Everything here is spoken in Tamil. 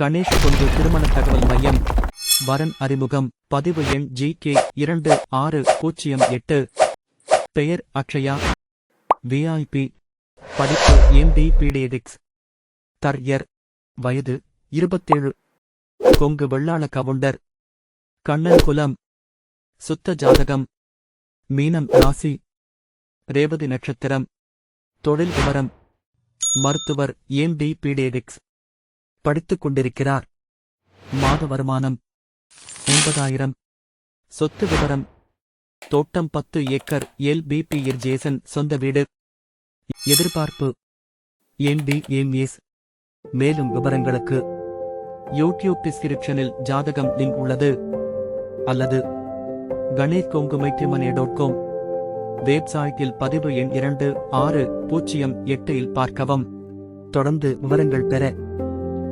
கணேஷ் கொண்டு திருமண தகவல் மையம். வரன் அறிமுகம். பதிவு எண் ஜி கே இரண்டு ஆறு பூஜ்ஜியம் எட்டு. பெயர் அக்ஷயா. விஐபி படிப்பு எம்பி பீடியடிக்ஸ் தர்யர் வயது இருபத்தேழு. கொங்கு வெள்ளாள கவுண்டர். கண்ணன் குலம். சுத்த ஜாதகம். மீனம் ராசி. ரேவதி நட்சத்திரம். தொழில் விவரம். மருத்துவர் எம்பி பீடியடிக்ஸ் படித்துக் கொண்டிருக்கிறார். மாத வருமானம் ஒன்பதாயிரம். சொத்து விவரம் தோட்டம் பத்து ஏக்கர். எல். பிபி ஜேசன் சொந்த வீடு. எதிர்பார்ப்பு. எம்பி எம்எஸ் மேலும் விவரங்களுக்கு யூடியூப் டிஸ்கிரிப்ஷனில் ஜாதகம் லிங்க் உள்ளது. அல்லது கணேஷ் கொங்கு மைத்தியமனே டாட் காம். வெப்சைட்டில் பதிவு எண் இரண்டு ஆறு பூஜ்ஜியம் எட்டு இல் பார்க்கவும். தொடர்ந்து விவரங்கள் பெற